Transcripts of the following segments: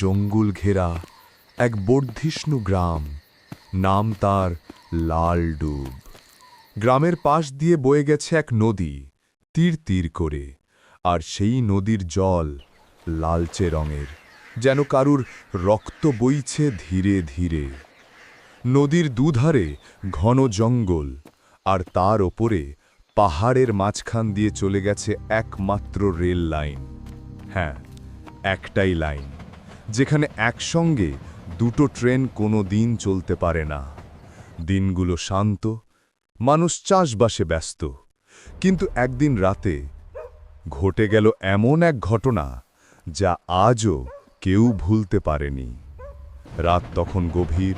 জঙ্গল ঘেরা এক বর্ধিষ্ণু গ্রাম, নাম তার লালডুব গ্রামের পাশ দিয়ে বয়ে গেছে এক নদী, তীর তীর করে, আর সেই নদীর জল লালচে রঙের, যেন কারুর রক্ত বইছে ধীরে ধীরে। নদীর দুধারে ঘন জঙ্গল, আর তার ওপরে পাহাড়ের মাঝখান দিয়ে চলে গেছে একমাত্র রেল লাইন। হ্যাঁ একটাই লাইন। যেখানে একসঙ্গে দুটো ট্রেন কোনো দিন চলতে পারে না। দিনগুলো শান্ত, মানুষ চাষবাসে ব্যস্ত। কিন্তু একদিন রাতে ঘটে গেল এমন এক ঘটনা যা আজও কেউ ভুলতে পারেনি। রাত তখন গভীর,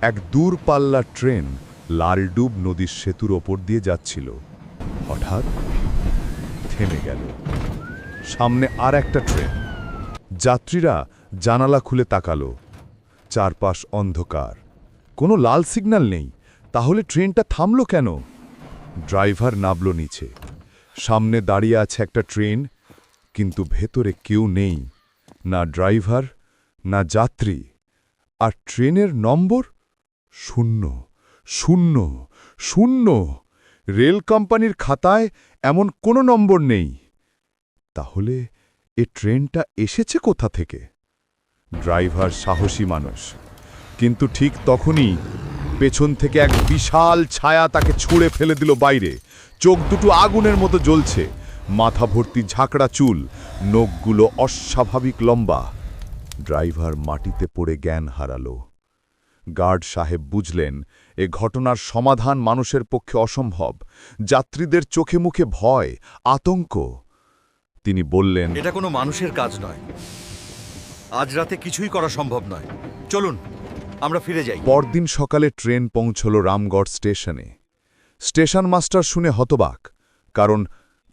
এক দূরপাল্লার ট্রেন লালডুব নদীর সেতুর ওপর দিয়ে যাচ্ছিল। হঠাৎ থেমে গেল। সামনে আর একটা ট্রেন। যাত্রীরা জানালা খুলে তাকালো। চারপাশ অন্ধকার। কোনো লাল সিগন্যাল নেই। তাহলে ট্রেনটা থামলো কেন? ড্রাইভার নামল নিচে। সামনে দাঁড়িয়ে আছে একটা ট্রেন, কিন্তু ভেতরে কেউ নেই। না ড্রাইভার, না যাত্রী। আর ট্রেনের নম্বর? শূন্য শূন্য শূন্য। রেল কোম্পানির খাতায় এমন কোনো নম্বর নেই। তাহলে এ ট্রেনটা এসেছে কোথা থেকে? ড্রাইভার সাহসী মানুষ। কিন্তু ঠিক তখনই পেছন থেকে এক বিশাল ছায়া তাকে ছুঁড়ে ফেলে দিল বাইরে। চোখ দুটো আগুনের মতো জ্বলছে। মাথা ভর্তি ঝাঁকড়া চুল, নখগুলো অস্বাভাবিক লম্বা। ড্রাইভার মাটিতে পড়ে জ্ঞান হারালো। গার্ড সাহেব বুঝলেন, এ ঘটনার সমাধান মানুষের পক্ষে অসম্ভব। যাত্রীদের চোখে মুখে ভয়, আতঙ্ক। তিনি বললেন, এটা কোনো মানুষের কাজ নয়। আজ রাতে কিছুই করা সম্ভব নয়। চলুন, আমরা ফিরে যাই। পরদিন সকালে ট্রেন পৌঁছল রামগড় স্টেশনে। স্টেশন মাস্টার শুনে হতবাক, কারণ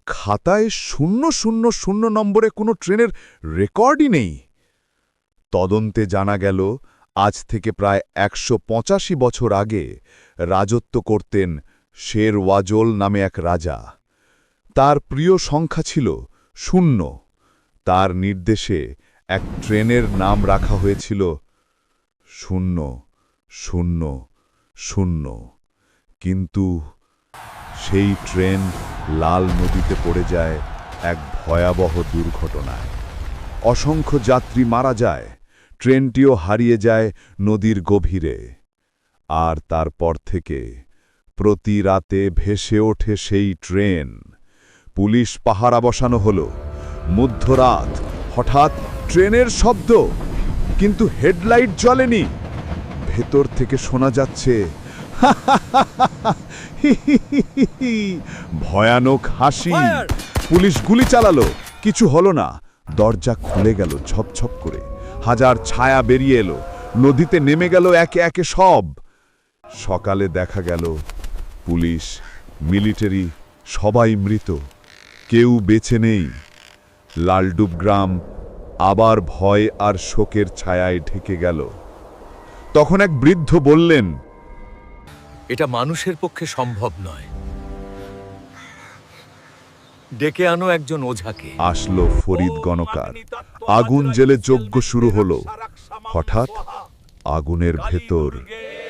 খাতায় শূন্য শূন্য শূন্য নম্বরে কোনো ট্রেনের রেকর্ডই নেই। তদন্তে জানা গেল, আজ থেকে প্রায় একশো পঁচাশি বছর আগে রাজত্ব করতেন শের ওয়াজল নামে এক রাজা। তার প্রিয় সংখ্যা ছিল শূন্য। তার নির্দেশে এক ট্রেনের নাম রাখা হয়েছিল শূন্য শূন্য শূন্য। কিন্তু সেই ট্রেন লাল নদীতে পড়ে যায় এক ভয়াবহ দুর্ঘটনায়। অসংখ্য যাত্রী মারা যায়, ট্রেনটিও হারিয়ে যায় নদীর গভীরে। আর তারপর থেকে প্রতি রাতে ভেসে ওঠে সেই ট্রেন। পুলিশ পাহারা বসানো হলো। মধ্যরাত হঠাৎ ট্রেনের শব্দ কিন্তু হেডলাইট জ্বলেনি। ভেতর থেকে শোনা যাচ্ছে ভয়ানক হাসি। পুলিশ গুলি চালালো কিছু হলো না। দরজা খুলে গেল ছপছপ করে। হাজার ছায়া বেরিয়ে এলো। নদীতে নেমে গেল একে একে সব। সকালে দেখা গেল পুলিশ মিলিটারি সবাই মৃত। কেউ বেছে নেই। লালডুব গ্রাম আবার ভয় আর শোকের ছায়ায় ঢেকে গেল। তখন এক বৃদ্ধ বললেন এটা মানুষের পক্ষে সম্ভব নয়। ডেকে আনো একজন ওঝাকে। আসলো ফরিদ গণকার। আগুন জেলে যজ্ঞ শুরু হলো। হঠাৎ আগুনের ভেতর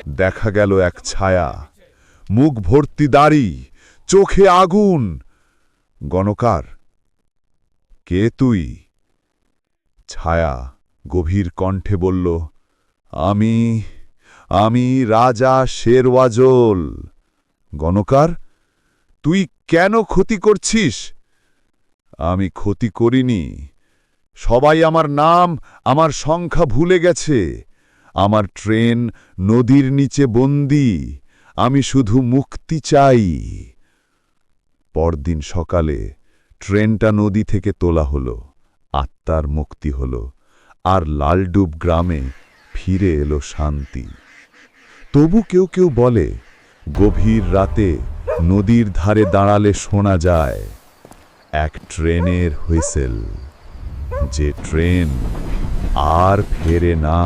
দেখা গেল এক ছায়া। মুখ ভর্তি দাড়ি চোখে আগুন। গণকার কে তুই? ছায়া গভীর কণ্ঠে বলল, আমি আমি রাজা শেরওয়াজল। গণকার, তুই কেন ক্ষতি করছিস? আমি ক্ষতি করিনি। সবাই আমার নাম, আমার সংখ্যা ভুলে গেছে। আমার ট্রেন নদীর নিচে বন্দি। আমি শুধু মুক্তি চাই। পরদিন সকালে ট্রেনটা নদী থেকে তোলা হলো। আত্মার মুক্তি হল, আর লালডুব গ্রামে ফিরে এলো শান্তি। তবু কেউ কেউ বলে, গভীর রাতে নদীর ধারে দাঁড়ালে শোনা যায়, এক ট্রেনের হুইসেল। যে ট্রেন আর ফেরে না।